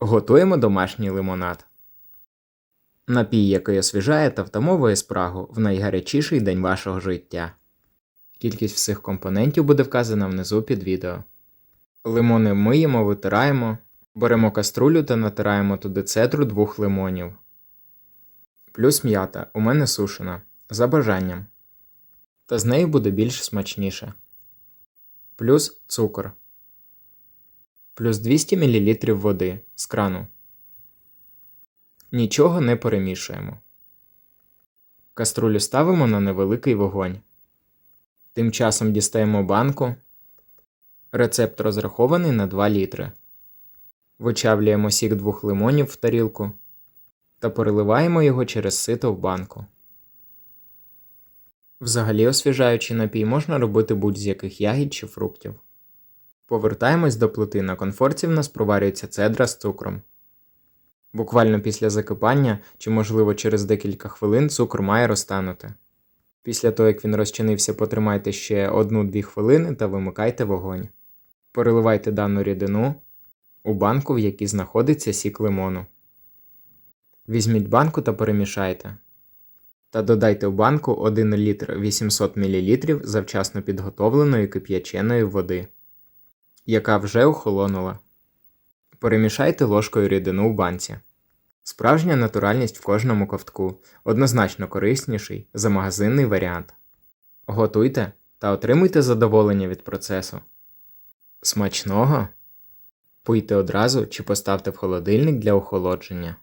Готуємо домашній лимонад. Напій, який освіжає та втамовує спрагу в найгарячіший день вашого життя. Кількість всіх компонентів буде вказана внизу під відео. Лимони миємо, витираємо, беремо каструлю та натираємо туди цедру двох лимонів. Плюс м'ята у мене сушена, за бажанням. Та з нею буде більш смачніше. Плюс цукор. Плюс 200 мл води з крану. Нічого не перемішуємо. Каструлю ставимо на невеликий вогонь. Тим часом дістаємо банку. Рецепт розрахований на 2 літри. Вичавлюємо сік двох лимонів в тарілку та переливаємо його через сито в банку. Взагалі освіжаючий напій можна робити будь-з яких ягід чи фруктів. Повертаємось до плити. На конфорці в нас проварюється цедра з цукром. Буквально після закипання чи, можливо, через декілька хвилин цукор має розтанути. Після того, як він розчинився, потримайте ще 1-2 хвилини та вимикайте вогонь. Переливайте дану рідину у банку, в якій знаходиться сік лимону. Візьміть банку та перемішайте. Та додайте в банку 1 літр 800 мл завчасно підготовленої кип'яченої води, яка вже охолонула. Перемішайте ложкою рідину у банці. Справжня натуральність в кожному ковтку, однозначно корисніший за магазинний варіант. Готуйте та отримуйте задоволення від процесу. Смачного! Пийте одразу чи поставте в холодильник для охолодження.